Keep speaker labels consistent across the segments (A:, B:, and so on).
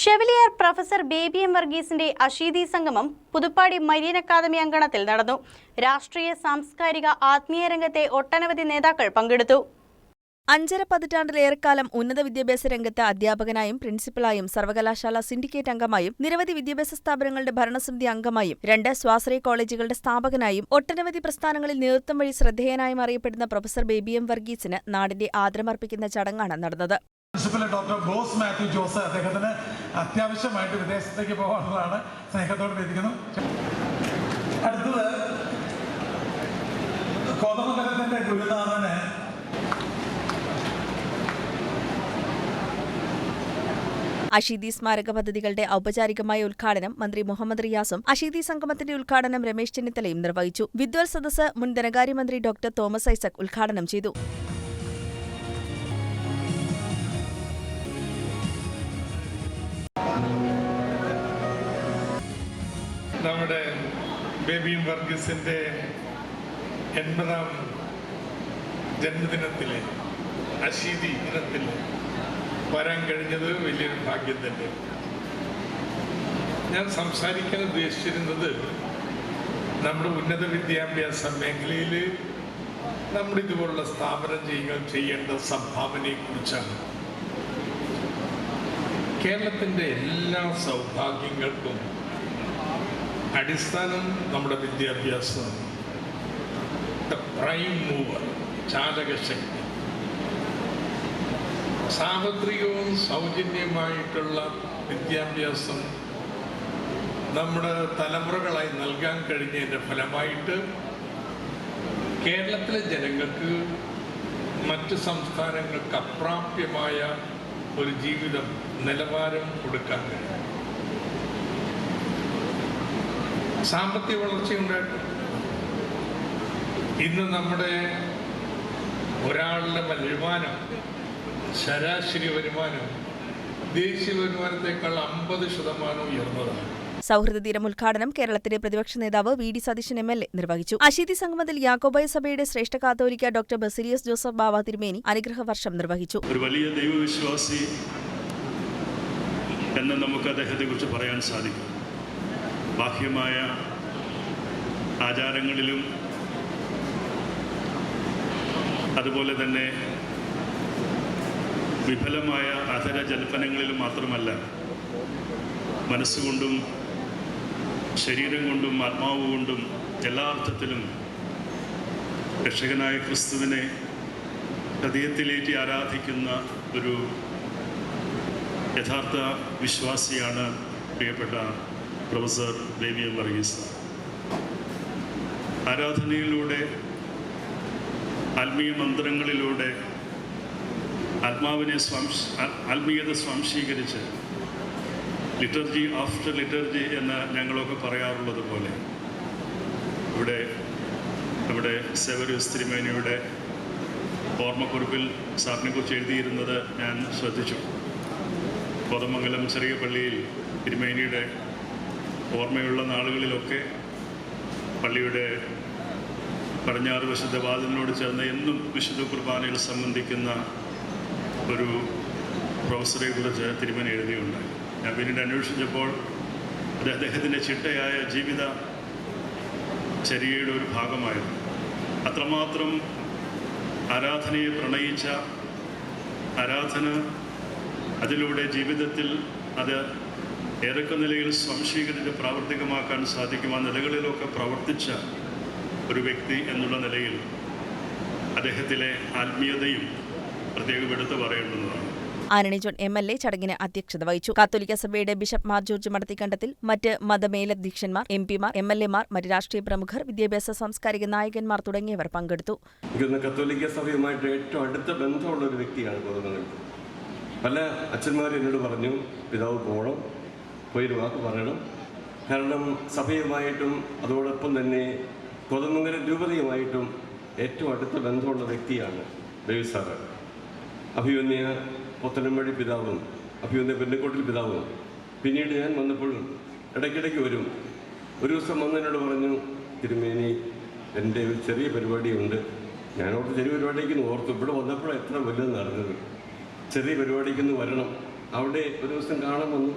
A: Chevalier professor baby M വർഗീസിന്റെ അഷീതി സംഗമം Puthuppadi Marian academy അങ്കണത്തിൽ നടന്നു. രാഷ്ട്രീയ സാംസ്കാരിക ആത്മീയ രംഗത്തെ ഒട്ടനവധി നേതാക്കൾ പങ്കെടുത്തു.
B: അഞ്ചര പതിറ്റാണ്ടിലേറെക്കാലം ഉന്നത വിദ്യാഭ്യാസ രംഗത്ത് അധ്യാപകനായും പ്രിൻസിപ്പലായും സർവകലാശാല സിൻഡിക്കേറ്റ് അംഗമായും നിരവധി വിദ്യാഭ്യാസ സ്ഥാപനങ്ങളുടെ ഭരണസമിതി അംഗമായും രണ്ട് സ്വാശ്രയ കോളേജുകളുടെ സ്ഥാപകനായും ഒട്ടനവധി പ്രസ്ഥാനങ്ങളിൽ നേതൃത്വം വഴി ശ്രദ്ധേയനായും അറിയപ്പെടുന്ന പ്രൊഫസർ ബേബി എം വർഗീസിന് നാടിന്റെ ആദരമർപ്പിക്കുന്ന ചടങ്ങാണ് നടന്നത്.
C: പ്രിൻസിപ്പൽ ഡോക്ടർ ബോസ് മാത്യു ജോസ് അദ്ദേഹത്തിന് അത്യാവശ്യമായിട്ട് വിദേശത്തേക്ക് പോകാനുള്ളതാണ് സ്നേഹത്തോട് വിധിക്കുന്നു അടുത്തത് കോതമംഗലത്തിന്റെ ഗുരുനാഥന്
B: അഷീദി സ്മാരക പദ്ധതികളുടെ ഔപചാരികമായ ഉദ്ഘാടനം മന്ത്രി മുഹമ്മദ് റിയാസും അഷീദി സംഗമത്തിന്റെ ഉദ്ഘാടനം രമേശ് ചെന്നിത്തലയും നിർവഹിച്ചു. വിദ്വൽ സദസ് മുൻ ധനകാര്യമന്ത്രി ഡോക്ടർ തോമസ് ഐസക് ഉദ്ഘാടനം ചെയ്തു.
D: നമ്മുടെ ബേബിയും വർഗീസിന്റെ എൺപതാം ജന്മദിനത്തിലെ അശീതി ദിനത്തിൽ വരാൻ കഴിഞ്ഞത് വലിയൊരു ഭാഗ്യം തന്നെ. ഞാൻ സംസാരിക്കാൻ ഉദ്ദേശിച്ചിരുന്നത് നമ്മുടെ ഉന്നത വിദ്യാഭ്യാസ മേഖലയിൽ നമ്മൾ ഇതുപോലുള്ള സ്ഥാപനം ചെയ്യുക ചെയ്യേണ്ട സംഭാവനയെക്കുറിച്ചാണ്. കേരളത്തിന്റെ എല്ലാ സൗഭാഗ്യങ്ങൾക്കും അടിസ്ഥാനം നമ്മുടെ വിദ്യാഭ്യാസം. ദ പ്രൈം മൂവർ ചാലകശക്തി സാർവത്രികവും സൗജന്യമായിട്ടുള്ള വിദ്യാഭ്യാസം നമ്മുടെ തലമുറകളായി നൽകാൻ കഴിഞ്ഞതിന്റെ ഫലമായിട്ട് കേരളത്തിലെ ജനങ്ങൾക്ക് മറ്റ് സംസ്ഥാനങ്ങൾക്ക് അപ്രാപ്യമായ ഒരു ജീവിതം നിലവാരം കൊടുക്കാൻ കഴിയും. സാമ്പത്തിക വളർച്ചയുണ്ടായിട്ട് ഇന്ന് നമ്മുടെ ഒരാളുടെ വരുമാനം ശരാശരി വരുമാനം ദേശീയ വരുമാനത്തെക്കാൾ അമ്പത് ശതമാനം ഉയർന്നതാണ്.
B: സൗഹൃദ ദിനം ഉദ്ഘാടനം കേരളത്തിലെ പ്രതിപക്ഷ നേതാവ് V D Satheesan M L A നിർവഹിച്ചു. അശീതി സംഗമത്തിൽ യാക്കോബായ സഭയുടെ ശ്രേഷ്ഠ കാത്തോലിക്ക ഡോക്ടർ ബസിലിയസ് ജോസഫ് ബാവ തിരുമേനി അനുഗ്രഹ വർഷം നിർവഹിച്ചു.
E: ഒരു വലിയ ദൈവവിശ്വാസി എന്ന് നമുക്ക് അദ്ദേഹത്തെ കുറിച്ച് പറയാൻ സാധിക്കും. ബാഹ്യമായ ആചാരങ്ങളിലും അതുപോലെ തന്നെ വിഫലമായ അധര ജൽപ്പനങ്ങളിലും മാത്രമല്ല മനസ്സുകൊണ്ടും ശരീരം കൊണ്ടും ആത്മാവ് കൊണ്ടും എല്ലാ അർത്ഥത്തിലും രക്ഷകനായ ക്രിസ്തുവിനെ ഹൃദയത്തിലേറ്റി ആരാധിക്കുന്ന ഒരു യഥാർത്ഥ വിശ്വാസിയാണ് പ്രിയപ്പെട്ട പ്രൊഫസർ ദേവി എം വർഗീസ്. ആരാധനയിലൂടെ ആത്മീയ മന്ത്രങ്ങളിലൂടെ ആത്മാവിനെ സ്വാംശ ആത്മീയത സ്വാംശീകരിച്ച് ലിറ്റർജി ആഫ്റ്റർ ലിറ്റർജി എന്ന് ഞങ്ങളൊക്കെ പറയാറുള്ളത് പോലെ ഇവിടെ നമ്മുടെ സെവരിയസ് തിരുമേനിയുടെ ഓർമ്മക്കുറിപ്പിൽ സാറിനെക്കുറിച്ച് എഴുതിയിരുന്നത് ഞാൻ ശ്രദ്ധിച്ചു. കോതമംഗലം ചെറിയ പള്ളിയിൽ തിരുമേനിയുടെ ഓർമ്മയുള്ള നാളുകളിലൊക്കെ പള്ളിയുടെ പടിഞ്ഞാറ് വശത്തെ വാതിലിനോട് ചേർന്ന് എന്നും വിശുദ്ധ കുർബാനയിൽ സംബന്ധിക്കുന്ന ഒരു പ്രൊഫസറെ കുറിച്ച് തിരുമന എഴുതിയുണ്ടായി. ഞാൻ പിന്നീട് അന്വേഷിച്ചപ്പോൾ അത് അദ്ദേഹത്തിന്റെ ചിട്ടയായ ജീവിത ചര്യയുടെ ഒരു ഭാഗമായിരുന്നു. അത്രമാത്രം ആരാധനയെ പ്രണയിച്ച ആരാധന അതിലൂടെ ജീവിതത്തിൽ അത് ഏതൊക്കെ നിലയിൽ സംശീകരിച്ച് പ്രാവർത്തികമാക്കാൻ സാധിക്കും? ആ നിലകളിലൊക്കെ പ്രവർത്തിച്ച ഒരു വ്യക്തി എന്നുള്ള നിലയിൽ അദ്ദേഹത്തിലെ ആത്മീയതയും പ്രത്യേകം എടുത്തു പറയേണ്ടുന്നതാണ്
B: ആനണി ജോൺ എം എൽ എ ചടങ്ങിന് അധ്യക്ഷത വഹിച്ചു. കാത്തോലിക്ക സഭയുടെ ബിഷപ്പ് മാർ ജോർജ് മടത്തിക്കണ്ടത്തിൽ മറ്റ് മതമേലധ്യക്ഷന്മാർ എം പിമാർ എം എൽ എമാർ മറ്റ് രാഷ്ട്രീയ പ്രമുഖർ വിദ്യാഭ്യാസ സാംസ്കാരിക നായകന്മാർ തുടങ്ങിയവർ പങ്കെടുത്തു.
F: കത്തോലിക്ക സഭയുമായിട്ട് ഏറ്റവും അടുത്ത ബന്ധമുള്ള ഒരു വ്യക്തിയാണ് പല അച്ഛന്മാരും എന്നോട് പറഞ്ഞു പിതാവ് പോകണം പോയൊരു വാക്ക് പറയണം. കാരണം സഭയുമായിട്ടും അതോടൊപ്പം തന്നെ കൊതമംഗല രൂപതയുമായിട്ടും ഏറ്റവും അടുത്ത ബന്ധമുള്ള വ്യക്തിയാണ് ദേവി സാറ്. അഭിമന്യ പൊത്തനമ്പഴി പിതാവും അഭിമന്യ പെണ്ണക്കോട്ടിൽ പിതാവും. പിന്നീട് ഞാൻ വന്നപ്പോഴും ഇടയ്ക്കിടയ്ക്ക് വരും. ഒരു ദിവസം വന്നതിനോട് പറഞ്ഞു തിരുമേനി എന്റെ ഒരു ചെറിയ പരിപാടിയുണ്ട്. ഞാനോട് ചെറിയ പരിപാടിക്ക് ഓർത്തു. ഇവിടെ വന്നപ്പോഴാണ് എത്ര വലുത് നടന്നത് ചെറിയ പരിപാടിക്ക് വരണം. അവിടെ ഒരു ദിവസം കാണാൻ വന്നു.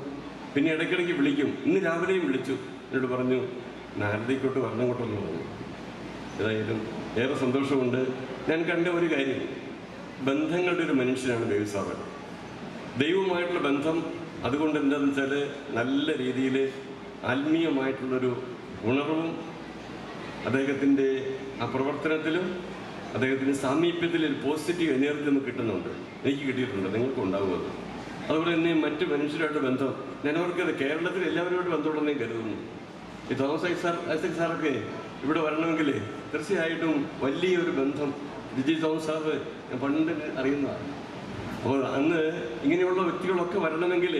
F: പിന്നെ ഇടയ്ക്കിടയ്ക്ക് വിളിക്കും. ഇന്ന് രാവിലെയും വിളിച്ചു. എന്നോട് പറഞ്ഞു നാരദയ്ക്കോട്ട് വരണം കൊണ്ടെന്ന് പറഞ്ഞു. ഏതായാലും ഏറെ സന്തോഷമുണ്ട്. ഞാൻ കണ്ട ഒരു കാര്യം. ബന്ധങ്ങളുടെ ഒരു മനുഷ്യനാണ് ദേവിസാവൻ ദൈവമായിട്ടുള്ള ബന്ധം അതുകൊണ്ട് എന്താണെന്ന് വെച്ചാൽ നല്ല രീതിയിൽ ആത്മീയമായിട്ടുള്ളൊരു ഉണർവും അദ്ദേഹത്തിന്റെ ആ പ്രവർത്തനത്തിലും അദ്ദേഹത്തിന്റെ സാമീപ്യത്തിൽ ഒരു പോസിറ്റീവ് എനർജി നമുക്ക് കിട്ടുന്നുണ്ട്. എനിക്ക് കിട്ടിയിട്ടുണ്ട്. നിങ്ങൾക്കും ഉണ്ടാവും അത് അതുപോലെ തന്നെ മറ്റ് മനുഷ്യരുമായിട്ട് ബന്ധം ഞാൻ അവർക്ക് കേരളത്തിൽ എല്ലാവരോട് ബന്ധമുണ്ടെന്നേ കരുതുന്നു. ഈ തോമസ് ഐ സാർ ഐസക് സാറൊക്കെ ഇവിടെ വരണമെങ്കിൽ തീർച്ചയായിട്ടും വലിയൊരു ബന്ധം ജിജി തോമസ് സാറ് ഞാൻ പണ്ട് അറിയുന്നതാണ്. അപ്പോൾ അന്ന് ഇങ്ങനെയുള്ള വ്യക്തികളൊക്കെ വരണമെങ്കിൽ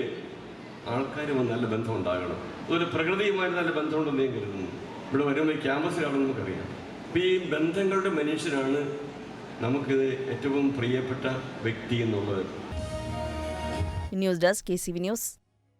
F: ആൾക്കാരുമായി നല്ല ബന്ധം ഉണ്ടാകണം. അതുപോലെ പ്രകൃതിയുമായി നല്ല ബന്ധമുണ്ടെന്ന് ഞാൻ കരുതുന്നു. ഇവിടെ വരുമ്പോൾ ക്യാമ്പസ് കാണുമെന്ന് നമുക്കറിയാം. അപ്പോൾ ഈ ബന്ധങ്ങളുടെ മനുഷ്യരാണ് നമുക്ക് ഏറ്റവും പ്രിയപ്പെട്ട വ്യക്തി എന്നുള്ളത്.
B: News desk K C V news.